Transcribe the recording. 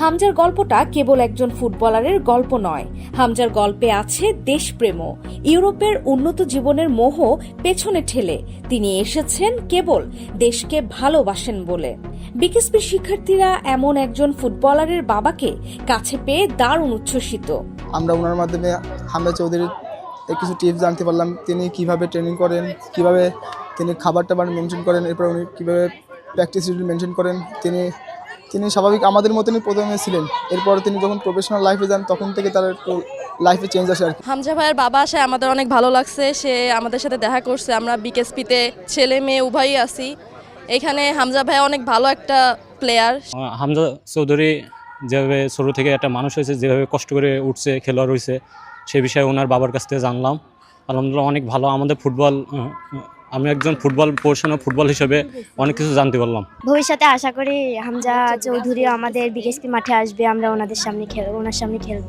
হামজার গল্পটা কেবল একজন ফুটবলারের গল্প নয়। হামজার গল্পে আছে দেশপ্রেমও। ইউরোপের উন্নত জীবনের মোহ পেছনে ঠেলে। তিনি এসেছেন কেবল দেশকে ভালোবাসেন বলে। বিকেএসপির শিক্ষার্থীরা এমন একজন ফুটবলারের বাবাকে কাছে পেয়ে দারুণ উচ্ছ্বসিত। আমরা ওনার মাধ্যমে হামদা চৌধুরীর কিছু টিপস জানতে পারলাম। তিনি কীভাবে ট্রেনিং করেন, কীভাবে তিনি খাবার টাবার মেনটেন করেন, এরপর উনি কীভাবে প্র্যাকটিস মেনটেন করেন। তিনি তিনি স্বাভাবিক আমাদের মতনই প্রথমে ছিলেন। এরপর তিনি যখন প্রফেশনাল লাইফে যান তখন থেকে তার একটু লাইফে চেঞ্জ আসে আর হামজা ভাইয়ের বাবা আসে আমাদের অনেক ভালো লাগছে। সে আমাদের সাথে দেখা করছে। আমরা বিকেএসপিতে ছেলে মেয়ে উভয়ই আছি। এখানে হামজা ভাই অনেক ভালো একটা প্লেয়ার হামজা চৌধুরী যেভাবে ছোটো থেকে একটা মানুষ হয়েছে যেভাবে কষ্ট করে উঠছে খেলোয়াড় হয়েছে সে বিষয়ে ওনার বাবার কাছ থেকে জানলাম। আলহামদুলিল্লাহ অনেক ভালো। আমাদের ফুটবল আমি একজন ফুটবল পড়াশোনা ফুটবল হিসেবে অনেক কিছু জানতে পারলাম। ভবিষ্যতে আশা করি হামজা চৌধুরী আমাদের বিকেএসপি মাঠে আসবে, আমরা ওনাদের সামনে খেলব ওনার সামনে খেলব।